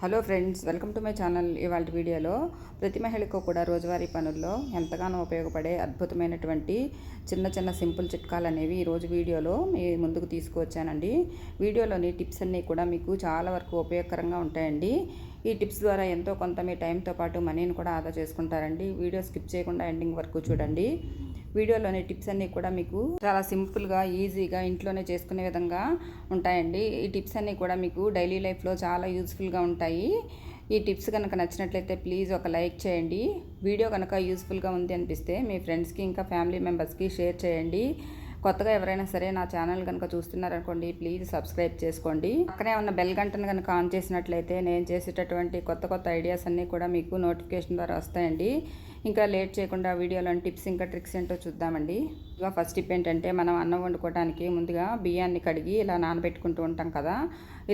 Hello friends welcome to my channel. ఇవాళ వీడియోలో ప్రతి మహిళకు కూడా రోజువారీ పనుల్లో ఎంతగానో ఉపయోగపడే అద్భుతమైనటువంటి చిన్న చిన్న సింపుల్ చిట్కాలు అనేవి ఈరోజు వీడియోలో మీ ముందుకు తీసుకువచ్చానండి. వీడియోలోని టిప్స్ అన్నీ కూడా మీకు చాలా వరకు ఉపయోగకరంగా ఉంటాయండి. ఈ టిప్స్ ద్వారా ఎంతో కొంత మీ టైంతో పాటు మనీని కూడా ఆదా చేసుకుంటారండి. వీడియో స్కిప్ చేయకుండా ఎండింగ్ వరకు చూడండి. వీడియోలోని టిప్స్ అన్నీ కూడా మీకు చాలా సింపుల్గా ఈజీగా ఇంట్లోనే చేసుకునే విధంగా ఉంటాయండి. ఈ టిప్స్ అన్నీ కూడా మీకు డైలీ లైఫ్లో చాలా యూస్ఫుల్గా ఉంటాయి. ఈ టిప్స్ కనుక నచ్చినట్లయితే ప్లీజ్ ఒక లైక్ చేయండి. వీడియో కనుక యూస్ఫుల్గా ఉంది అనిపిస్తే మీ ఫ్రెండ్స్కి ఇంకా ఫ్యామిలీ మెంబర్స్కి షేర్ చేయండి. కొత్తగా ఎవరైనా సరే నా ఛానల్ కనుక చూస్తున్నారనుకోండి ప్లీజ్ సబ్స్క్రైబ్ చేసుకోండి. పక్కనే ఉన్న బెల్ గంటను కనుక ఆన్ చేసినట్లయితే నేను చేసేటటువంటి కొత్త కొత్త ఐడియాస్ అన్నీ కూడా మీకు నోటిఫికేషన్ ద్వారా వస్తాయండి. ఇంకా లేట్ చేయకుండా వీడియోలోని టిప్స్ ఇంకా ట్రిక్స్ ఏంటో చూద్దామండి. ఇంకా ఫస్ట్ టిప్ ఏంటంటే మనం అన్నం వండుకోవడానికి ముందుగా బియ్యాన్ని కడిగి ఇలా నానబెట్టుకుంటూ ఉంటాం కదా.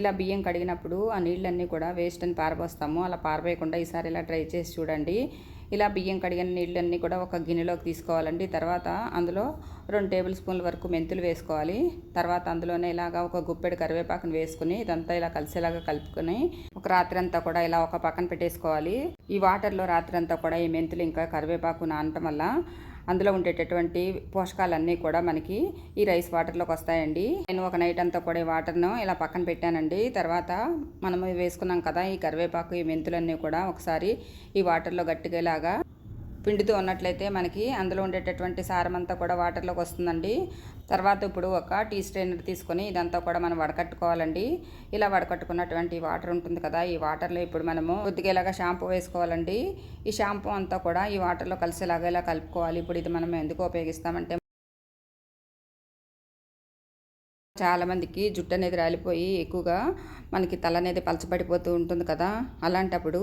ఇలా బియ్యం కడిగినప్పుడు ఆ నీళ్ళన్నీ కూడా వేస్ట్ అని పారబోస్తాము. అలా పారబోయకుండా ఈసారి ఇలా ట్రై చేసి చూడండి. ఇలా బియ్యం కడిగిన నీళ్ళన్నీ కూడా ఒక గిన్నెలోకి తీసుకోవాలండి. తర్వాత అందులో రెండు టేబుల్ స్పూన్ల వరకు మెంతులు వేసుకోవాలి. తర్వాత అందులోనే ఇలాగా ఒక గుప్పెడు కరివేపాకును వేసుకుని ఇదంతా ఇలా కలిసేలాగా కలుపుకొని ఒక రాత్రి అంతా కూడా ఇలా ఒక పక్కన పెట్టేసుకోవాలి. ఈ వాటర్లో రాత్రి అంతా కూడా ఈ మెంతులు ఇంకా కరివేపాకు నానటం వల్ల అందులో ఉండేటటువంటి పోషకాలన్నీ కూడా మనకి ఈ రైస్ వాటర్లోకి వస్తాయండి. నేను ఒక నైట్ అంతా కూడా ఈ వాటర్ను ఇలా పక్కన పెట్టానండి. తర్వాత మనం వేసుకున్నాం కదా ఈ కరివేపాకు ఈ మెంతులన్నీ కూడా ఒకసారి ఈ వాటర్లో గట్టిగేలాగా పిండితో ఉన్నట్లయితే మనకి అందులో ఉండేటటువంటి సారం అంతా కూడా వాటర్లోకి వస్తుందండి. తర్వాత ఇప్పుడు ఒక టీ స్ట్రైనర్ తీసుకొని ఇదంతా కూడా మనం వడకట్టుకోవాలండి. ఇలా వడకట్టుకున్నటువంటి వాటర్ ఉంటుంది కదా ఈ వాటర్లో ఇప్పుడు మనము కొద్దిగా షాంపూ వేసుకోవాలండి. ఈ షాంపూ అంతా కూడా ఈ వాటర్లో కలిసేలాగా ఇలా కలుపుకోవాలి. ఇప్పుడు ఇది మనం ఎందుకు ఉపయోగిస్తామంటే చాలామందికి జుట్టు అనేది రాలిపోయి ఎక్కువగా మనకి తల అనేది పలచబడిపోతూ ఉంటుంది కదా. అలాంటప్పుడు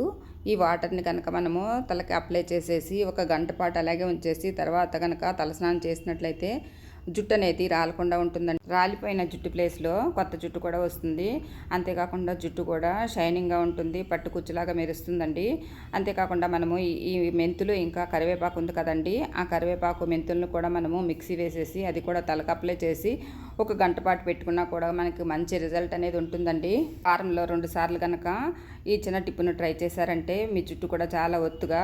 ఈ వాటర్ని కనుక మనము తలకి అప్లై చేసేసి ఒక గంట పాటు అలాగే ఉంచేసి తర్వాత కనుక తలస్నానం చేసినట్లయితే జుట్టు అనేది రాలకుండా ఉంటుందండి. రాలిపోయిన జుట్టు ప్లేస్లో కొత్త జుట్టు కూడా వస్తుంది. అంతేకాకుండా జుట్టు కూడా షైనింగ్గా ఉంటుంది పట్టు కుచ్చులాగా మెరుస్తుందండి. అంతేకాకుండా మనము ఈ మెంతులు ఇంకా కరివేపాకు ఉంది కదండి. ఆ కరివేపాకు మెంతులను కూడా మనము మిక్సీ వేసేసి అది కూడా తలకు అప్లై చేసి ఒక గంట పాటు పెట్టుకున్నా కూడా మనకి మంచి రిజల్ట్ అనేది ఉంటుందండి. వారంలో రెండు సార్లు కనుక ఈ చిన్న టిప్పును ట్రై చేశారంటే మీ జుట్టు కూడా చాలా ఒత్తుగా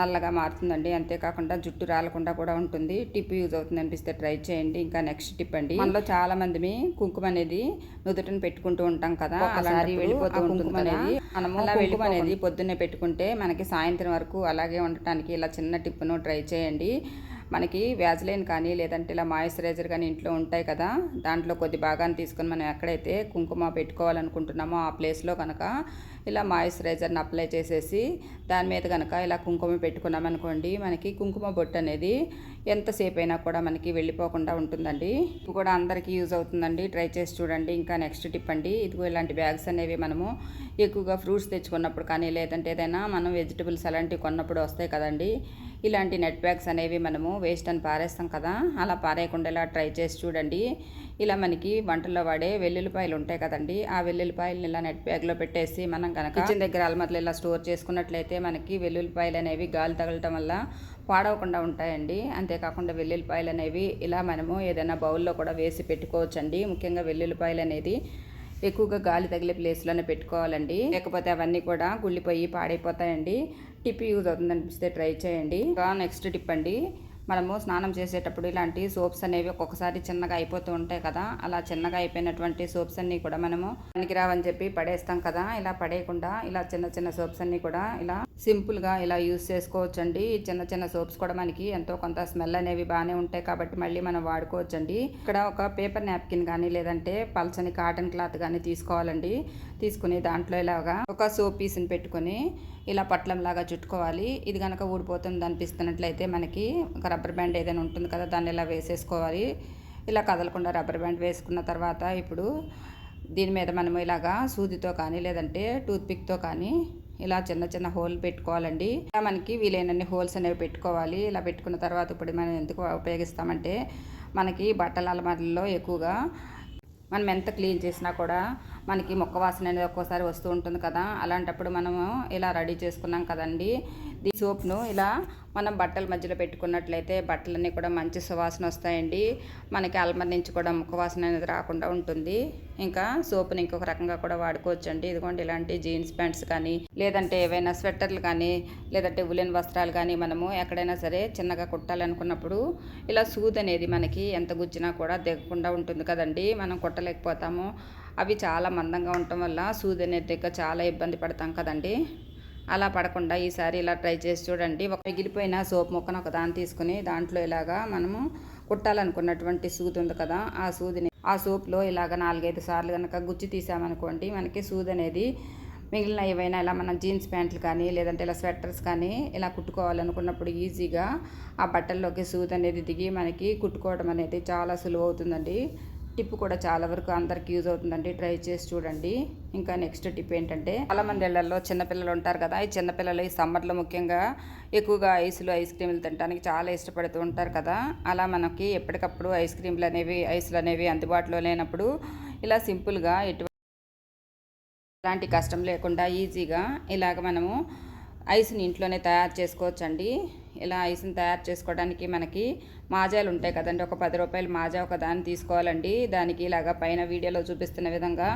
నల్లగా మారుతుందండి. అంతేకాకుండా జుట్టు రాలకుండా కూడా ఉంటుంది. టిప్ యూజ్ అవుతుంది అనిపిస్తే ట్రై చేయండి. ఇంకా నెక్స్ట్ టిప్ అండి. మనలో చాలా మంది కుంకుమ అనేది నుదుటిని పెట్టుకుంటూ ఉంటాం కదా. అలాంటి వెళ్ళిపోతూ ఉంటుంది అనేది మనము కుంకుమ అనేది పొద్దున్నే పెట్టుకుంటే మనకి సాయంత్రం వరకు అలాగే ఉండటానికి ఇలా చిన్న టిప్పును ట్రై చేయండి. మనకి వ్యాజ్లైన్ కానీ లేదంటే ఇలా మాయిశ్చరైజర్ కానీ ఇంట్లో ఉంటాయి కదా దాంట్లో కొద్ది భాగాన్ని తీసుకొని మనం ఎక్కడైతే కుంకుమ పెట్టుకోవాలనుకుంటున్నామో ఆ ప్లేస్లో కనుక ఇలా మాయిశ్చరైజర్ని అప్లై చేసేసి దాని మీద కనుక ఇలా కుంకుమ పెట్టుకున్నామనుకోండి మనకి కుంకుమ బొట్టు అనేది ఎంతసేపు అయినా కూడా మనకి వెళ్ళిపోకుండా ఉంటుందండి. ఇది కూడా అందరికీ యూజ్ అవుతుందండి. ట్రై చేసి చూడండి. ఇంకా నెక్స్ట్ టిప్ అండి ఇదిగో ఇలాంటి బ్యాగ్స్ అనేవి మనము ఎక్కువగా ఫ్రూట్స్ తెచ్చుకున్నప్పుడు కానీ లేదంటే ఏదైనా మనం వెజిటబుల్స్ అలాంటివి కొన్నప్పుడు వస్తాయి కదండి ఇలాంటి నెట్ బ్యాగ్స్ అనేవి మనము వేస్ట్ అని పారేస్తాం కదా అలా పారేయకుండా ఇలా ట్రై చేసి చూడండి. ఇలా మనకి వంటల్లో వాడే వెల్లుల్లిపాయలు ఉంటాయి కదండి. ఆ వెల్లుల్లిపాయలు ఇలా నెట్ బ్యాగ్లో పెట్టేసి మనం కనుక కిచెన్ దగ్గర అలమర్లు ఇలా స్టోర్ చేసుకున్నట్లయితే మనకి వెల్లుల్లిపాయలు అనేవి గాలి తగలటం వల్ల పాడవకుండా ఉంటాయండి. అంతేకాకుండా వెల్లుల్లిపాయలు అనేవి ఇలా మనము ఏదైనా బౌల్లో కూడా వేసి పెట్టుకోవచ్చండి. ముఖ్యంగా వెల్లుల్లిపాయలు అనేది ఎక్కువగా గాలి తగిలే ప్లేస్లోనే పెట్టుకోవాలండి. లేకపోతే అవన్నీ కూడా గుళ్ళిపోయి పాడైపోతాయండి. టిప్ యూజ్ అవుతుంది అనిపిస్తే ట్రై చేయండి. ఇంకా నెక్స్ట్ టిప్ అండి. మనము స్నానం చేసేటప్పుడు ఇలాంటి సోప్స్ అనేవి ఒక్కొక్కసారి చిన్నగా అయిపోతూ ఉంటాయి కదా. అలా చిన్నగా అయిపోయినటువంటి సోప్స్ అన్నీ కూడా మనము పనికిరావని చెప్పి పడేస్తాం కదా. ఇలా పడేయకుండా ఇలా చిన్న చిన్న సోప్స్ అన్నీ కూడా ఇలా సింపుల్గా ఇలా యూస్ చేసుకోవచ్చండి. చిన్న చిన్న సోప్స్ కూడా మనకి ఎంతో కొంత స్మెల్ అనేవి బాగానే ఉంటాయి కాబట్టి మళ్ళీ మనం వాడుకోవచ్చండి. ఇక్కడ ఒక పేపర్ నాప్కిన్ కానీ లేదంటే పల్చని కాటన్ క్లాత్ కానీ తీసుకోవాలండి. తీసుకుని దాంట్లో ఇలాగా ఒక సోప్ పీస్ని పెట్టుకొని ఇలా పట్లంలాగా చుట్టుకోవాలి. ఇది కనుక ఊడిపోతుంది అనిపిస్తున్నట్లయితే మనకి ఒక రబ్బర్ బ్యాండ్ ఏదైనా ఉంటుంది కదా దాన్ని ఇలా వేసేసుకోవాలి. ఇలా కదలకుండా రబ్బర్ బ్యాండ్ వేసుకున్న తర్వాత ఇప్పుడు దీని మీద మనము ఇలాగా సూదితో కానీ లేదంటే టూత్పిక్తో కానీ ఇలా చిన్న చిన్న హోల్ పెట్టుకోవాలండి. ఇలా మనకి వీలైనన్ని హోల్స్ అనేవి పెట్టుకోవాలి. ఇలా పెట్టుకున్న తర్వాత ఇప్పుడు మనం ఎందుకు ఉపయోగిస్తామంటే మనకి బట్టల అలమారులలో ఎక్కువగా మనం ఎంత క్లీన్ చేసినా కూడా మనకి మొక్క వాసన అనేది ఒక్కోసారి వస్తూ ఉంటుంది కదా. అలాంటప్పుడు మనము ఇలా రెడీ చేసుకున్నాం కదండి. ఈ సోప్ను ఇలా మనం బట్టల మధ్యలో పెట్టుకున్నట్లయితే బట్టలన్నీ కూడా మంచి సువాసన వస్తాయండి. మనకి అల్మర్ నుంచి కూడా ముక్క వాసన అనేది రాకుండా ఉంటుంది. ఇంకా సోప్ని ఇంకొక రకంగా కూడా వాడుకోవచ్చు అండి ఇదిగోండి ఇలాంటి జీన్స్ ప్యాంట్స్ కానీ లేదంటే ఏవైనా స్వెట్టర్లు కానీ లేదంటే ఉలెన్ వస్త్రాలు కానీ మనము ఎక్కడైనా సరే చిన్నగా కుట్టాలనుకున్నప్పుడు ఇలా సూద్ అనేది మనకి ఎంత గుచ్చినా కూడా దిగకుండా ఉంటుంది కదండి. మనం కుట్టలేకపోతాము. అవి చాలా మందంగా ఉండటం వల్ల సూద్ అనేది చాలా ఇబ్బంది పడతాం కదండి. అలా పడకుండా ఈసారి ఇలా ట్రై చేసి చూడండి. ఒక మిగిలిపోయిన సోప్ ముక్కను ఒక దాన్ని తీసుకుని దాంట్లో ఇలాగా మనము కుట్టాలనుకున్నటువంటి సూది ఉంది కదా ఆ సూదిని ఆ సోప్లో ఇలాగ నాలుగైదు సార్లు కనుక గుచ్చి తీసామనుకోండి మనకి సూది అనేది మిగిలిన ఏవైనా ఇలా మనం జీన్స్ ప్యాంట్లు కానీ లేదంటే ఇలా స్వెటర్స్ కానీ ఇలా కుట్టుకోవాలనుకున్నప్పుడు ఈజీగా ఆ బట్టల్లోకి సూది అనేది దిగి మనకి కుట్టుకోవడం అనేది చాలా సులువు అవుతుందండి. టిప్ కూడా చాలా వరకు అందరికి యూజ్ అవుతుందండి. ట్రై చేసి చూడండి. ఇంకా నెక్స్ట్ టిప్ ఏంటంటే చాలా ఇళ్ళలో చిన్నపిల్లలు ఉంటారు కదా. ఈ చిన్నపిల్లలు ఈ సమ్మర్లో ముఖ్యంగా ఎక్కువగా ఐస్లు ఐస్ క్రీమ్లు తినడానికి చాలా ఇష్టపడుతూ ఉంటారు కదా. అలా మనకి ఎప్పటికప్పుడు ఐస్ క్రీమ్లు అనేవి ఐస్లు అనేవి అందుబాటులో లేనప్పుడు ఇలా సింపుల్గా ఎటువంటి ఎలాంటి కష్టం లేకుండా ఈజీగా ఇలాగ మనము ఐస్ని ఇంట్లోనే తయారు చేసుకోవచ్చండి. ఇలా ఐస్ని తయారు చేసుకోవడానికి మనకి మాజాలు ఉంటాయి కదండి. ఒక పది రూపాయలు మాజా ఒక దాన్ని తీసుకోవాలండి. దానికి ఇలాగ పైన వీడియోలో చూపిస్తున్న విధంగా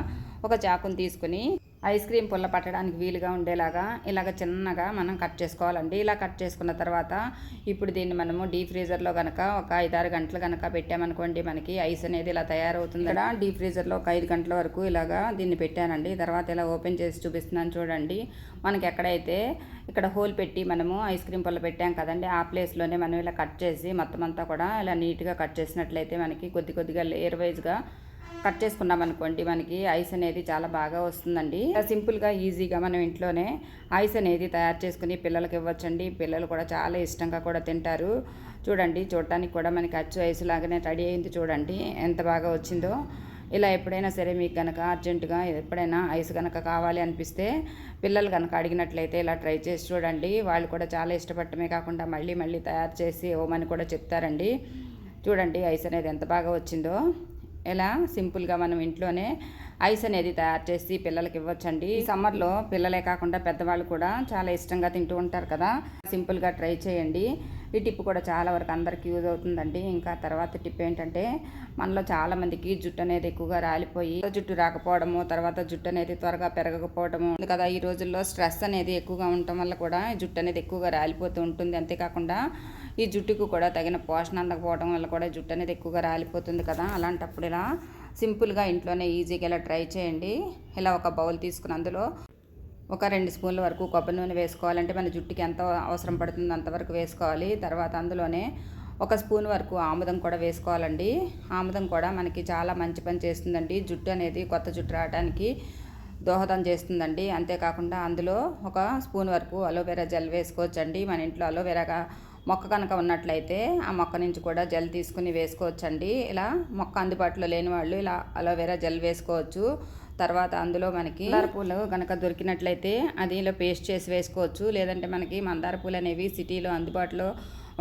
ఒక చాకుని తీసుకుని ఐస్ క్రీమ్ పుల్ల పట్టడానికి వీలుగా ఉండేలాగా ఇలాగ చిన్నగా మనం కట్ చేసుకోవాలండి. ఇలా కట్ చేసుకున్న తర్వాత ఇప్పుడు దీన్ని మనము డీ ఫ్రీజర్లో కనుక ఒక ఐదారు గంటలు కనుక పెట్టామనుకోండి మనకి ఐస్ అనేది ఇలా తయారవుతుంది. ఇక్కడ డీ ఫ్రీజర్లో ఒక ఐదు గంటల వరకు ఇలాగా దీన్ని పెట్టానండి. తర్వాత ఇలా ఓపెన్ చేసి చూపిస్తున్నాను చూడండి. మనకి ఎక్కడైతే ఇక్కడ హోల్ పెట్టి మనము ఐస్ క్రీమ్ పుల్ల పెట్టాం కదండి ఆ ప్లేస్లోనే మనం ఇలా కట్ చేసి మొత్తం అంతా కూడా ఇలా నీట్గా కట్ చేసినట్లయితే మనకి కొద్ది కొద్దిగా లేయర్ వైజ్గా కట్ చేసుకున్నాం అనుకోండి మనకి ఐస్ అనేది చాలా బాగా వస్తుందండి. సింపుల్గా ఈజీగా మనం ఇంట్లోనే ఐస్ అనేది తయారు చేసుకుని పిల్లలకి ఇవ్వచ్చండి. పిల్లలు కూడా చాలా ఇష్టంగా కూడా తింటారు. చూడండి చూడటానికి కూడా మనకి అచ్చు ఐస్ లాగానే రెడీ అయింది చూడండి ఎంత బాగా వచ్చిందో. ఇలా ఎప్పుడైనా సరే మీకు కనుక అర్జెంటుగా ఎప్పుడైనా ఐస్ కనుక కావాలి అనిపిస్తే పిల్లలు కనుక అడిగినట్లయితే ఇలా ట్రై చేసి చూడండి. వాళ్ళు కూడా చాలా ఇష్టపడటమే కాకుండా మళ్ళీ మళ్ళీ తయారు చేసి ఇవ్వమని కూడా చెప్తారండి. చూడండి ఐస్ అనేది ఎంత బాగా వచ్చిందో. ఇలా సింపుల్గా మనం ఇంట్లోనే ఐస్ అనేది తయారు చేసి పిల్లలకి ఇవ్వచ్చండి. ఈ సమ్మర్లో పిల్లలే కాకుండా పెద్దవాళ్ళు కూడా చాలా ఇష్టంగా తింటూ ఉంటారు కదా. సింపుల్గా ట్రై చేయండి. ఈ టిప్ కూడా చాలా వరకు అందరికీ యూజ్ అవుతుందండి. ఇంకా తర్వాత టిప్ ఏంటంటే మనలో చాలామందికి జుట్టు అనేది ఎక్కువగా రాలిపోయి జుట్టు రాకపోవడము తర్వాత జుట్టు అనేది త్వరగా పెరగకపోవడము కదా. ఈ రోజుల్లో స్ట్రెస్ అనేది ఎక్కువగా ఉండటం వల్ల కూడా జుట్టు అనేది ఎక్కువగా రాలిపోతూ ఉంటుంది. అంతేకాకుండా ఈ జుట్టుకు కూడా తగిన పోషణ అందకపోవడం వల్ల కూడా జుట్టు అనేది ఎక్కువగా రాలిపోతుంది కదా. అలాంటప్పుడు ఇలా సింపుల్గా ఇంట్లోనే ఈజీగా ఇలా ట్రై చేయండి. ఇలా ఒక బౌల్ తీసుకుని అందులో ఒక రెండు స్పూన్ల వరకు కొబ్బరి నూనె వేసుకోవాలంటే మన జుట్టుకి ఎంత అవసరం పడుతుందో అంతవరకు వేసుకోవాలి. తర్వాత అందులోనే ఒక స్పూన్ వరకు ఆముదం కూడా వేసుకోవాలండి. ఆముదం కూడా మనకి చాలా మంచి పని చేస్తుందండి. జుట్టు అనేది కొత్త జుట్టు రావడానికి దోహదం చేస్తుందండి. అంతేకాకుండా అందులో ఒక స్పూన్ వరకు అలోవెరా జెల్ వేసుకోవచ్చండి. మన ఇంట్లో అలోవెరాగా మొక్క కనుక ఉన్నట్లయితే ఆ మొక్క నుంచి కూడా జెల్ తీసుకుని వేసుకోవచ్చండి. ఇలా మొక్క అందుబాటులో లేని వాళ్ళు ఇలా అలోవెరా జెల్ వేసుకోవచ్చు. తర్వాత అందులో మనకి మందార పూలు కనుక దొరికినట్లయితే అది ఇలా పేస్ట్ చేసి వేసుకోవచ్చు. లేదంటే మనకి మందార పూలు అనేవి సిటీలో అందుబాటులో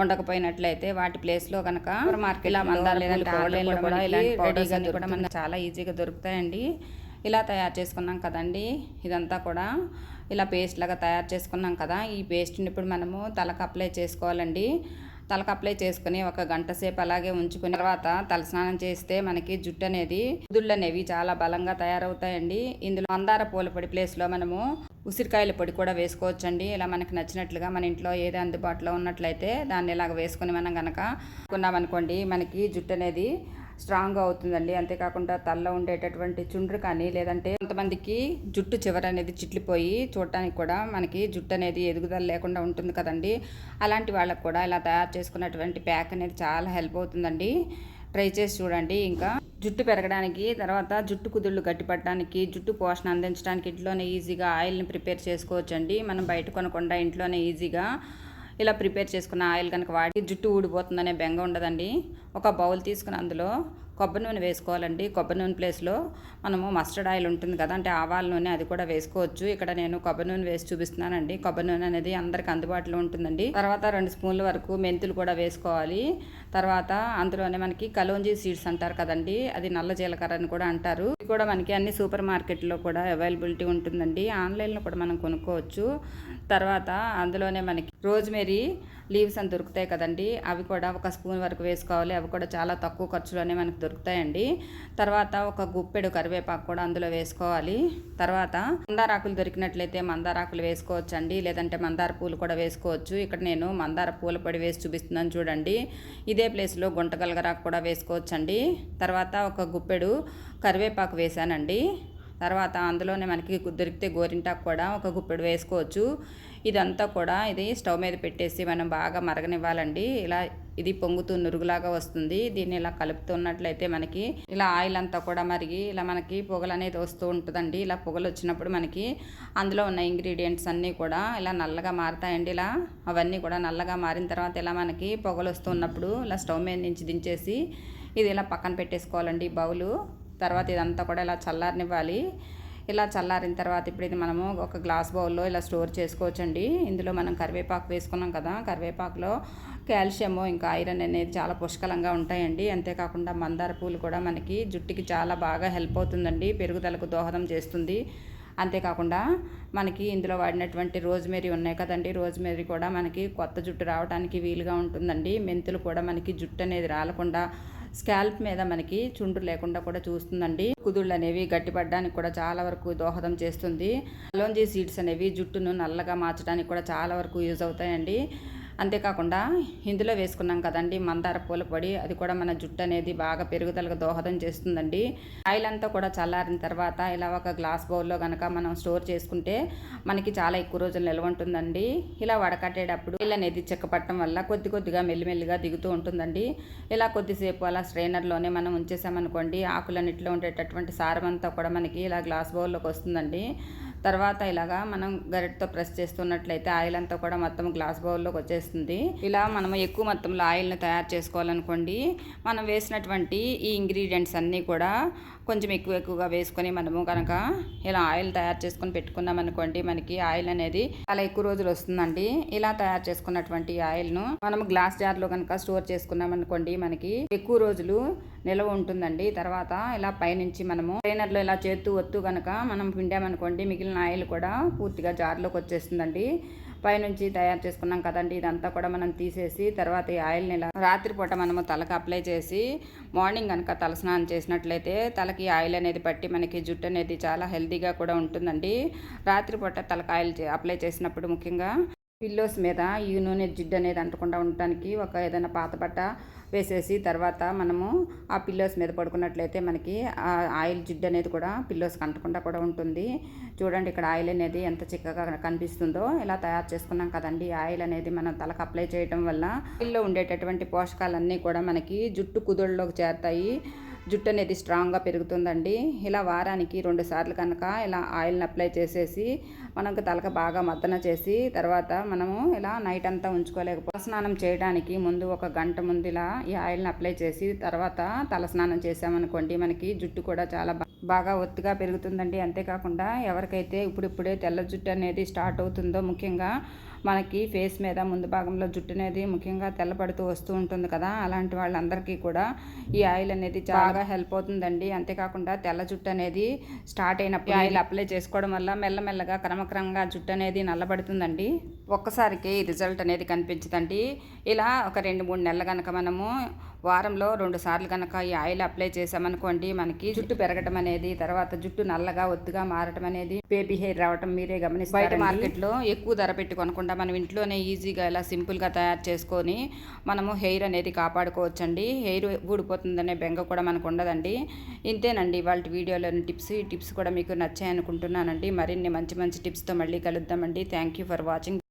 ఉండకపోయినట్లయితే వాటి ప్లేస్లో కనుక మార్కెట్ ఇలా మందార లేదంటే ఆన్లైన్లో కూడా ఇలాంటి పౌడర్స్ అన్ని కూడా మనకు చాలా ఈజీగా దొరుకుతాయండి. ఇలా తయారు చేసుకున్నాం కదండి. ఇదంతా కూడా ఇలా పేస్ట్ లాగా తయారు చేసుకున్నాం కదా ఈ పేస్ట్ని ఇప్పుడు మనము తలకు అప్లై చేసుకోవాలండి. తలకు అప్లై చేసుకుని ఒక గంట సేపు అలాగే ఉంచుకున్న తర్వాత తలస్నానం చేస్తే మనకి జుట్టు అనేది కుదుళ్ళు అనేవి చాలా బలంగా తయారవుతాయండి. ఇందులో మందార పూల పొడి ప్లేస్లో మనము ఉసిరికాయల పొడి కూడా వేసుకోవచ్చండి. ఇలా మనకి నచ్చినట్లుగా మన ఇంట్లో ఏది అందుబాటులో ఉన్నట్లయితే దాన్ని ఇలాగ వేసుకుని మనం కనుక అనుకోండి మనకి జుట్టు అనేది స్ట్రాంగ్ అవుతుందండి. అంతేకాకుండా తల్లో ఉండేటటువంటి చుండ్రు కానీ లేదంటే కొంతమందికి జుట్టు చివర అనేది చిట్లిపోయి చూడటానికి కూడా మనకి జుట్టు అనేది ఎదుగుదల లేకుండా ఉంటుంది కదండి. అలాంటి వాళ్ళకు కూడా ఇలా తయారు చేసుకున్నటువంటి ప్యాక్ అనేది చాలా హెల్ప్ అవుతుందండి. ట్రై చేసి చూడండి. ఇంకా జుట్టు పెరగడానికి తర్వాత జుట్టు కుదుళ్ళు గట్టిపడడానికి జుట్టు పోషణ అందించడానికి ఇంట్లోనే ఈజీగా ఆయిల్ని ప్రిపేర్ చేసుకోవచ్చండి. మనం బయట కొనకుండా ఇంట్లోనే ఈజీగా ఇలా ప్రిపేర్ చేసుకున్న ఆయిల్ కనుక వాడి జుట్టు ఊడిపోతుందనే బెంగ ఉండదండి. ఒక బౌల్ తీసుకుని అందులో కొబ్బరి నూనె వేసుకోవాలండి. కొబ్బరి నూనె ప్లేస్లో మనము మస్టర్డ్ ఆయిల్ ఉంటుంది కదా అంటే ఆవాల నూనె అది కూడా వేసుకోవచ్చు. ఇక్కడ నేను కొబ్బరి నూనె వేసి చూపిస్తున్నానండి. కొబ్బరి నూనె అనేది అందరికి అందుబాటులో ఉంటుందండి. తర్వాత రెండు స్పూన్ల వరకు మెంతులు కూడా వేసుకోవాలి. తర్వాత అందులోనే మనకి కలోంజీ సీడ్స్ అంటారు కదండి అది నల్ల జీలకర్ర అని కూడా అంటారు. ఇది కూడా మనకి అన్ని సూపర్ మార్కెట్లో కూడా అవైలబిలిటీ ఉంటుందండి. ఆన్లైన్లో కూడా మనం కొనుక్కోవచ్చు. తర్వాత అందులోనే మనకి రోజ్మెరీ లీవ్స్ అని దొరుకుతాయి కదండి. అవి కూడా ఒక స్పూన్ వరకు వేసుకోవాలి. అవి కూడా చాలా తక్కువ ఖర్చులోనే మనకు దొరుకుతాయండి. తర్వాత ఒక గుప్పెడు కరివేపాకు కూడా అందులో వేసుకోవాలి. తర్వాత మందారాకులు దొరికినట్లయితే మందారాకులు వేసుకోవచ్చు అండి లేదంటే మందార పూలు కూడా వేసుకోవచ్చు. ఇక్కడ నేను మందార పూల పొడి వేసి చూపిస్తున్నాను చూడండి. ఇదే ప్లేస్లో గుంటగలగరాకు కూడా వేసుకోవచ్చు అండి తర్వాత ఒక గుప్పెడు కరివేపాకు వేసానండి తర్వాత అందులోనే మనకి దొరికితే గోరింటాకు కూడా ఒక గుప్పెడు వేసుకోవచ్చు. ఇదంతా కూడా ఇది స్టవ్ మీద పెట్టేసి మనం బాగా మరగనివ్వాలండి. ఇలా ఇది పొంగుతూ నురుగులాగా వస్తుంది. దీన్ని ఇలా కలుపుతున్నట్లయితే మనకి ఇలా ఆయిల్ అంతా కూడా మరిగి ఇలా మనకి పొగలు అనేది వస్తూ ఉంటుందండి. ఇలా పొగలు వచ్చినప్పుడు మనకి అందులో ఉన్న ఇంగ్రీడియంట్స్ అన్నీ కూడా ఇలా నల్లగా మారుతాయండి. ఇలా అవన్నీ కూడా నల్లగా మారిన తర్వాత ఇలా మనకి పొగలు వస్తున్నప్పుడు ఇలా స్టవ్ మీద నుంచి దించేసి ఇది ఇలా పక్కన పెట్టేసుకోవాలండి బౌలు. తర్వాత ఇదంతా కూడా ఇలా చల్లారనివ్వాలి. ఇలా చల్లారిన తర్వాత ఇప్పుడు ఇది మనము ఒక గ్లాస్ బౌల్లో ఇలా స్టోర్ చేసుకోవచ్చండి. ఇందులో మనం కరివేపాకు వేసుకున్నాం కదా కరివేపాకులో కాల్షియము ఇంకా ఐరన్ అనేది చాలా పుష్కలంగా ఉంటాయండి. అంతేకాకుండా మందార పూలు కూడా మనకి జుట్టుకి చాలా బాగా హెల్ప్ అవుతుందండి పెరుగుదలకు దోహదం చేస్తుంది. అంతేకాకుండా మనకి ఇందులో వాడినటువంటి రోజ్మేరీ ఉన్నాయి కదండి రోజ్మేరీ కూడా మనకి కొత్త జుట్టు రావడానికి వీలుగా ఉంటుందండి. మెంతులు కూడా మనకి జుట్టు అనేది రాలకుండా స్కాల్ప్ మీద మనకి చుండ్రు లేకుండా కూడా చూస్తుందండి. కుదుళ్ళు అనేవి గట్టిపడడానికి కూడా చాలా వరకు దోహదం చేస్తుంది. అలోంజీ సీడ్స్ అనేవి జుట్టును నల్లగా మార్చడానికి కూడా చాలా వరకు యూజ్ అవుతాయండి. అంతేకాకుండా ఇందులో వేసుకున్నాం కదండి మందార పూల పొడి. అది కూడా మన జుట్టు అనేది బాగా పెరుగుదలకు దోహదం చేస్తుందండి. ఆయిల్ అంతా కూడా చల్లారిన తర్వాత ఇలా ఒక గ్లాస్ బౌల్లో కనుక మనం స్టోర్ చేసుకుంటే మనకి చాలా ఎక్కువ రోజులు నిల్వ ఉంటుందండి. ఇలా వడకట్టేటప్పుడు ఆయిల్ అనేది చెక్కపట్టడం వల్ల కొద్ది కొద్దిగా మెల్లిమెల్లిగా దిగుతూ ఉంటుందండి. ఇలా కొద్దిసేపు అలా స్ట్రైనర్లోనే మనం ఉంచేసామనుకోండి ఆకులన్నింటిలో ఉండేటటువంటి సారం అంతా కూడా మనకి ఇలా గ్లాస్ బౌల్లోకి వస్తుందండి. తర్వాత ఇలాగా మనం గరిటతో ప్రెస్ చేస్తున్నట్లయితే ఆయిల్ అంతా కూడా మొత్తం గ్లాస్ బౌల్లోకి వచ్చేస్తుంది. ఇలా మనం ఎక్కువ మొత్తంలో ఆయిల్ని తయారు చేసుకోవాలనుకోండి మనం వేసినటువంటి ఈ ఇంగ్రీడియంట్స్ అన్నీ కూడా కొంచెం ఎక్కువ ఎక్కువగా వేసుకొని మనము కనుక ఇలా ఆయిల్ తయారు చేసుకొని పెట్టుకున్నాం అనుకోండి మనకి ఆయిల్ అనేది చాలా ఎక్కువ రోజులు వస్తుందండి. ఇలా తయారు చేసుకున్నటువంటి ఆయిల్ను మనం గ్లాస్ జార్లో కనుక స్టోర్ చేసుకున్నాం అనుకోండి మనకి ఎక్కువ రోజులు నిల్వ ఉంటుందండి. తర్వాత ఇలా పైనుంచి మనము ట్రైనర్లో ఇలా చేతూ వత్తు కనుక మనం పిండామనుకోండి మిగిలిన ఆయిల్ కూడా పూర్తిగా జార్లోకి వచ్చేస్తుందండి. పైనుంచి తయారు చేసుకున్నాం కదండి. ఇదంతా కూడా మనం తీసేసి తర్వాత ఈ ఆయిల్ని ఇలా రాత్రిపూట మనము తలకు అప్లై చేసి మార్నింగ్ కనుక తలస్నానం చేసినట్లయితే తలకి ఆయిల్ అనేది పట్టి మనకి జుట్టు అనేది చాలా హెల్తీగా కూడా ఉంటుందండి. రాత్రిపూట తలకు ఆయిల్ అప్లై చేసినప్పుడు ముఖ్యంగా పిల్లోస్ మీద ఈ నూనె జిడ్డు అనేది అంటకుండా ఉండటానికి ఒక ఏదైనా పాత బట్ట వేసేసి తర్వాత మనము ఆ పిల్లోస్ మీద పడుకున్నట్లయితే మనకి ఆ ఆయిల్ జిడ్డు అనేది కూడా పిల్లోస్కి అంటకుండా కూడా ఉంటుంది. చూడండి ఇక్కడ ఆయిల్ అనేది ఎంత చిక్కగా కనిపిస్తుందో. ఇలా తయారు చేసుకున్నాం కదండి. ఆయిల్ అనేది మనం తలకు అప్లై చేయడం వల్ల ఆయిల్లో ఉండేటటువంటి పోషకాలన్నీ కూడా మనకి జుట్టు కుదుళ్ళలోకి చేరుతాయి. జుట్టు అనేది స్ట్రాంగ్గా పెరుగుతుందండి. ఇలా వారానికి రెండు సార్లు కనుక ఇలా ఆయిల్ని అప్లై చేసేసి మనకు తలక బాగా మద్దన చేసి తర్వాత మనము ఇలా నైట్ అంతా ఉంచుకోలేకపోతే స్నానం చేయడానికి ముందు ఒక గంట ముందు ఇలా ఈ ఆయిల్ని అప్లై చేసి తర్వాత తల స్నానం చేసామనుకోండి మనకి జుట్టు కూడా చాలా బాగా ఒత్తుగా పెరుగుతుందండి. అంతేకాకుండా ఎవరికైతే ఇప్పుడిప్పుడే తెల్ల జుట్టు అనేది స్టార్ట్ అవుతుందో ముఖ్యంగా మనకి ఫేస్ మీద ముందు భాగంలో జుట్టు అనేది ముఖ్యంగా తెల్లపడుతూ వస్తూ ఉంటుంది కదా. అలాంటి వాళ్ళందరికీ కూడా ఈ ఆయిల్ అనేది చాలా హెల్ప్ అవుతుందండి. అంతేకాకుండా తెల్ల జుట్టు అనేది స్టార్ట్ అయినప్పుడు ఆయిల్ అప్లై చేసుకోవడం వల్ల మెల్లమెల్లగా క్రమక్రమంగా జుట్టు అనేది నల్లబడుతుందండి. ఒక్కసారికి రిజల్ట్ అనేది కనిపించదండి. ఇలా ఒక రెండు మూడు నెలలు కనుక మనము వారంలో రెండు సార్లు కనుక ఈ ఆయిల్ అప్లై చేసామనుకోండి మనకి జుట్టు పెరగటం అనేది తర్వాత జుట్టు నల్లగా ఒత్తుగా మారటం అనేది బేబీ హెయిర్ రావటం మీరే గమనిస్తారు బయట మార్కెట్లో ఎక్కువ ధర పెట్టి కొనకుండా మనం ఇంట్లోనే ఈజీగా ఇలా సింపుల్గా తయారు చేసుకొని మనము హెయిర్ అనేది కాపాడుకోవచ్చండి. హెయిర్ ఊడిపోతుందనే బెంగ కూడా మనకు ఉండదండి ఇంతేనండి వాళ్ళ వీడియోలోని టిప్స్. ఈ టిప్స్ కూడా మీకు నచ్చాయనుకుంటున్నానండి. మరిన్ని మంచి మంచి టిప్స్తో మళ్ళీ కలుద్దామండి. Thank you for watching.